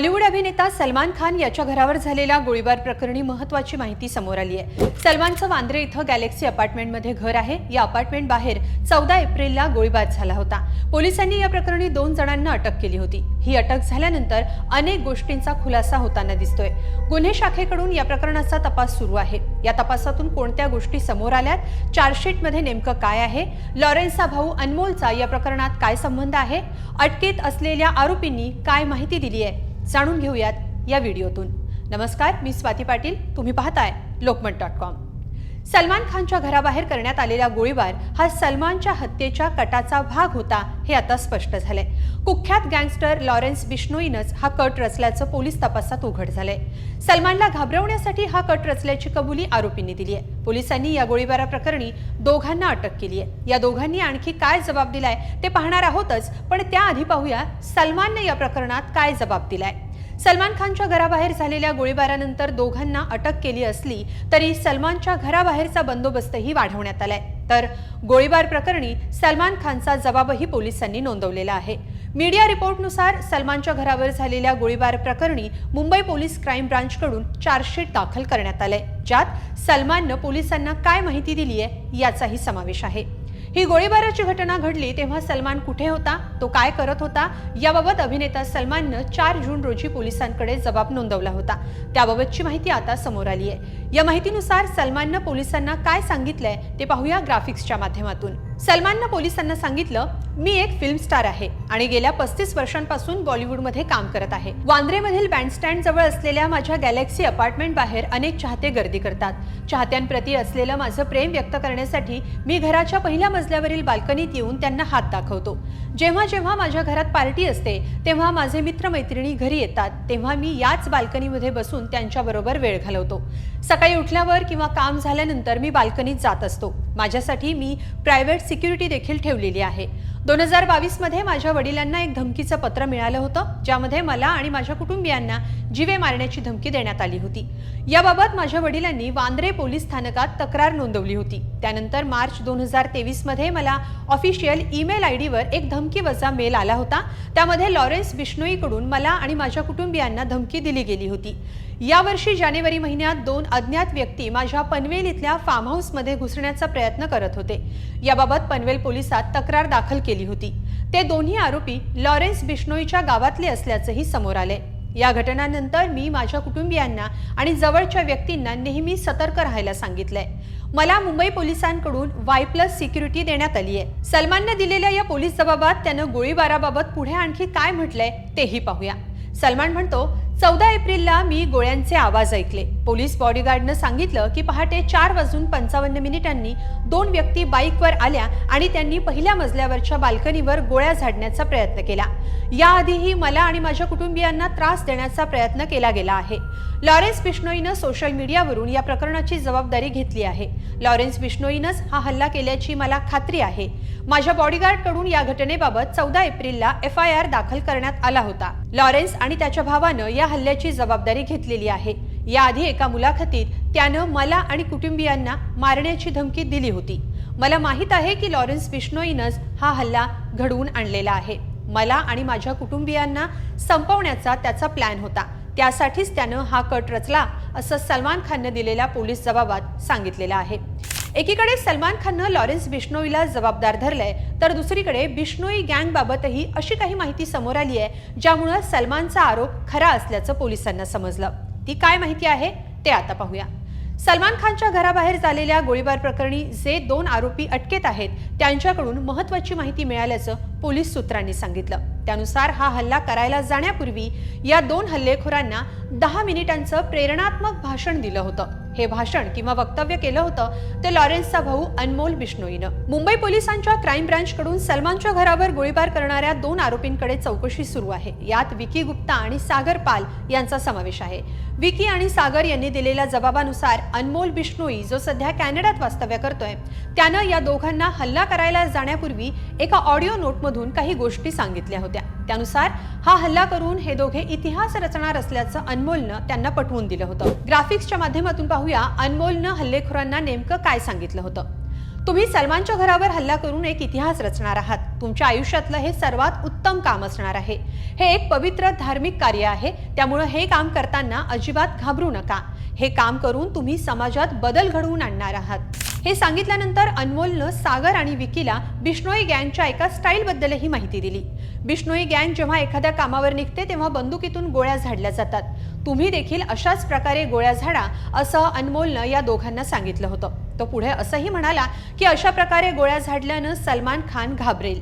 बॉलिवूड अभिनेता सलमान खान याच्या घरावर झालेल्या गोळीबार प्रकरणी महत्वाची माहिती समोर आली आहे. सलमानचं वांद्रे इथं गॅलेक्सी अपार्टमेंटमध्ये घर आहे. या अपार्टमेंट बाहेर चौदा एप्रिलला गोळीबार झाला होता. पोलिसांनी या प्रकरणी दोन जणांना अटक केली होती. ही अटक झाल्यानंतर अनेक गोष्टींचा खुलासा होताना दिसतोय. गुन्हे शाखेकडून या प्रकरणाचा तपास सुरू आहे. या तपासातून कोणत्या गोष्टी समोर आल्यात? चार्जशीटमध्ये नेमकं काय आहे? लॉरेन्सचा भाऊ अनमोलचा या प्रकरणात काय संबंध आहे? अटकेत असलेल्या आरोपींनी काय माहिती दिली आहे? जाणून घेऊयात या व्हिडिओतून. नमस्कार मी स्वाती पाटील. तुम्ही पाहताय लोकमत डॉट कॉम. सलमान खानच्या घराबाहेर करण्यात आलेला गोळीबार हा सलमानच्या हत्येच्या कटाचा भाग होता हे आता स्पष्ट झालंय. कुख्यात गँगस्टर लॉरेन्स बिश्नोईनच हा कट रचल्याचं पोलीस तपासात उघड झालंय. सलमानला घाबरवण्यासाठी हा कट रचल्याची कबुली आरोपींनी दिली आहे पोलिसांनी या गोळीबाराप्रकरणी दोघांना अटक केली आहे या दोघांनी आणखी काय जबाब दिलाय ते पाहणार आहोतच पण त्याआधी पाहूया सलमानने या प्रकरणात काय जबाब दिलाय. सलमान खानच्या घराबाहेर झालेल्या गोळीबारानंतर दोघांना अटक केली असली तरी सलमानच्या घराबाहेरचा बंदोबस्तही वाढवण्यात आलाय. तर गोळीबार प्रकरणी सलमान खानचा जबाबही पोलिसांनी नोंदवलेला आहे. मीडिया रिपोर्टनुसार सलमानच्या घरावर झालेल्या गोळीबार प्रकरणी मुंबई पोलीस क्राईम ब्रांचकडून चार्जशीट दाखल करण्यात आलंय ज्यात सलमाननं पोलिसांना काय माहिती दिली आहे याचाही समावेश आहे. ही गोळीबाराची घटना घडली तेव्हा सलमान कुठे होता तो काय करत होता याबाबत अभिनेता सलमाननं चार जून रोजी पोलिसांकडे जबाब नोंदवला होता. त्याबाबतची माहिती आता समोर आली आहे या माहितीनुसार सलमाननं पोलिसांना काय सांगितलंय ते पाहूया ग्राफिक्सच्या माध्यमातून. सलमाननं पोलिसांना सांगितलं मी एक फिल्म स्टार आहे आणि गेल्या पस्तीस वर्षांपासून बॉलिवूडमध्ये काम करत आहे. वांद्रेमधील बँडस्टँड जवळ असलेल्या माझ्या गॅलेक्सी अपार्टमेंट बाहेर अनेक चाहते गर्दी करतात. चाहत्यांप्रती असलेलं माझं प्रेम व्यक्त करण्यासाठी मी घराच्या पहिल्या मजल्यावरील बाल्कनीत येऊन त्यांना हात दाखवतो. जेव्हा जेव्हा माझ्या घरात पार्टी असते तेव्हा माझे मित्रमैत्रिणी घरी येतात तेव्हा मी याच बाल्कनीमध्ये बसून त्यांच्याबरोबर वेळ घालवतो. सकाळी उठल्यावर किंवा काम झाल्यानंतर मी बाल्कनीत जात असतो. माझ्यासाठी मी प्रायव्हेट सिक्युरिटी देखील ठेवलेली आहे. दोन हजार बावीसमध्ये माझ्या वडिलांना एक धमकीचं पत्र मिळालं होतं ज्यामध्ये मला आणि माझ्या कुटुंबियांना जीवे मारण्याची धमकी देण्यात आली होती. याबाबत माझ्या वडिलांनी वांद्रे पोलीस स्थानकात तक्रार नोंदवली होती. त्यानंतर मार्च दोन हजार तेवीसमध्ये मला ऑफिशियल ईमेल आय डीवर एक धमकी वजा मेल आला होता. त्यामध्ये लॉरेन्स बिश्नोईकडून मला आणि माझ्या कुटुंबियांना धमकी दिली गेली होती. यावर्षी जानेवारी महिन्यात दोन अज्ञात व्यक्ती माझ्या पनवेल इथल्या फार्म हाऊसमध्ये घुसण्याचा प्रयत्न करत होते. याबाबत पनवेल पोलिसात तक्रार दाखल केली होती. ते दोन्ही आरोपी लॉरेन्स बिश्नोईच्या गावातले असल्याचंही समोर आले या घटनानंतर मी माझ्या कुटुंबियांना आणि जवळच्या व्यक्तींना नेहमी सतर्क राहायला सांगितलंय. मला मुंबई पोलिसांकडून वाय प्लस सिक्युरिटी देण्यात आली आहे. सलमाननं दिलेल्या या पोलीस जबाबात त्यानं गोळीबाराबाबत पुढे आणखी काय म्हटलंय तेही पाहूया. सलमान म्हणतो चौदा एप्रिलला मी गोळ्यांचे आवाज ऐकले. पोलीस बॉडीगार्डनं सांगितलं की पहाटे चार वाजून पंचावन्न मिनिटांनी दोन व्यक्ती बाईकवर आल्या आणि त्यांनी पहिल्या मजल्यावरच्या बाल्कनीवर गोळ्या झाडण्याचा प्रयत्न केला. याआधीही मला आणि माझ्या कुटुंबियांना त्रास देण्याचा प्रयत्न केला गेला आहे. लॉरेन्स बिश्नोईनं सोशल मीडियावरून या प्रकरणाची जबाबदारी घेतली आहे. लॉरेन्स बिश्नोईनंच हा हल्ला केल्याची मला खात्री आहे. माझ्या बॉडीगार्डकडून या घटनेबाबत चौदा एप्रिलला एफ आय आर दाखल करण्यात आला होता. लॉरेन्स आणि त्याच्या भावानं या हल्ल्याची जबाबदारी घेतलेली आहे. याआधी एका मुलाखतीत त्यानं मला आणि कुटुंबियांना मारण्याची धमकी दिली होती. मला माहीत आहे की लॉरेन्स बिश्नोईनच हा हल्ला घडवून आणलेला आहे. मला आणि माझ्या कुटुंबियांना संपवण्याचा त्याचा प्लॅन होता. त्यासाठीच त्यानं हा कट रचला असं सलमान खाननं दिलेल्या पोलीस जबाबात सांगितलेलं आहे. एकीकडे सलमान खाननं लॉरेन्स बिश्नोईला जबाबदार धरलंय तर दुसरीकडे बिश्नोई गँगबाबतही अशी काही माहिती समोर आली आहे ज्यामुळं सलमानचा आरोप खरा असल्याचं पोलिसांना समजलं. ती काय माहिती आहे ते आता पाहूया. सलमान खानच्या घराबाहेर झालेल्या गोळीबार प्रकरणी जे दोन आरोपी अटकेत आहेत त्यांच्याकडून महत्वाची माहिती मिळाल्याचं पोलीस सूत्रांनी सांगितलं. त्यानुसार हा हल्ला करायला जाण्यापूर्वी या दोन हल्लेखोरांना दहा मिनिटांचं प्रेरणात्मक भाषण दिलं होतं. हे भाषण किंवा वक्तव्य केलं होतं ते लॉरेन्सचा भाऊ अनमोल बिष्णोईनं. मुंबई पोलिसांच्या क्राईम ब्रँचकडून सलमानच्या घरावर गोळीबार करणाऱ्या दोन आरोपींकडे चौकशी सुरू आहे. यात विकी गुप्ता आणि सागर पाल यांचा समावेश आहे. विकी आणि सागर यांनी दिलेल्या जबाबानुसार अनमोल बिष्णोई जो सध्या कॅनडात वास्तव्य करतोय त्यानं या दोघांना हल्ला करायला जाण्यापूर्वी एका ऑडिओ नोटमधून काही गोष्टी सांगितल्या होत्या. त्यानुसार हा हल्ला करून हे दोघे इतिहास रचणार असल्याचं अनमोलनं त्यांना पटवून दिलं होतं. ग्राफिक्सच्या माध्यमातून पाहूया अनमोलनं हल्लेखोरांना नेमकं काय सांगितलं होतं. तुम्ही सलमानच्या घरावर हल्ला करून एक इतिहास रचणार आहात. तुमच्या आयुष्यातलं हे सर्वात उत्तम काम असणार आहे. हे एक पवित्र धार्मिक कार्य आहे. त्यामुळं हे काम करताना अजिबात घाबरू नका. हे काम करून तुम्ही समाजात बदल घडवून आणणार आहात. हे सांगितल्यानंतर अनमोलनं सागर आणि विकीला बिष्णोई गँगच्या एका स्टाईलबद्दलही माहिती दिली. बिष्णोई गँग जेव्हा एखाद्या कामावर निघते तेव्हा बंदुकीतून गोळ्या झाडल्या जातात. तुम्ही देखील अशाच प्रकारे गोळ्या झाडा असं अनमोलनं या दोघांना सांगितलं होतं. तो पुढे असंही म्हणाला की अशा प्रकारे गोळ्या झाडल्यानं सलमान खान घाबरेल.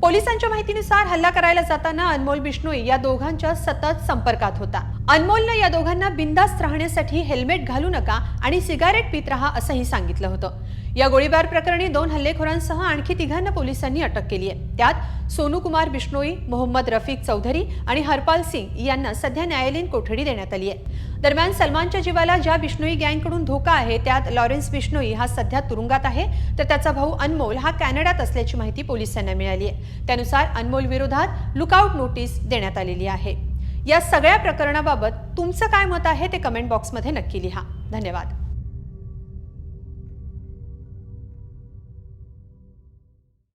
पोलिसांच्या माहितीनुसार हल्ला करायला जाताना अनमोल बिष्णोई या दोघांच्या सतत संपर्कात होता. अनमोलनं या दोघांना बिंदास्त राहण्यासाठी हेल्मेट घालू नका आणि सिगारेट पित राहा असंही सांगितलं होतं. या गोळीबार प्रकरणी दोन हल्लेखोरांसह आणखी तिघांना पोलिसांनी अटक केली आहे. त्यात सोनू कुमार बिष्णोई मोहम्मद रफिक चौधरी आणि हरपाल सिंग यांना सध्या न्यायालयीन कोठडी देण्यात आली आहे. दरम्यान सलमानच्या जीवाला ज्या बिष्णोई गँगकडून धोका आहे त्यात लॉरेन्स बिष्णोई हा सध्या तुरुंगात आहे तर त्याचा भाऊ अनमोल हा कॅनडात असल्याची माहिती पोलिसांना मिळाली आहे. त्यानुसार अनमोल विरोधात लुकआउट नोटीस देण्यात आलेली आहे. या सगळ्या प्रकरणाबाबत तुमचं काय मत आहे ते कमेंट बॉक्समध्ये नक्की लिहा. धन्यवाद.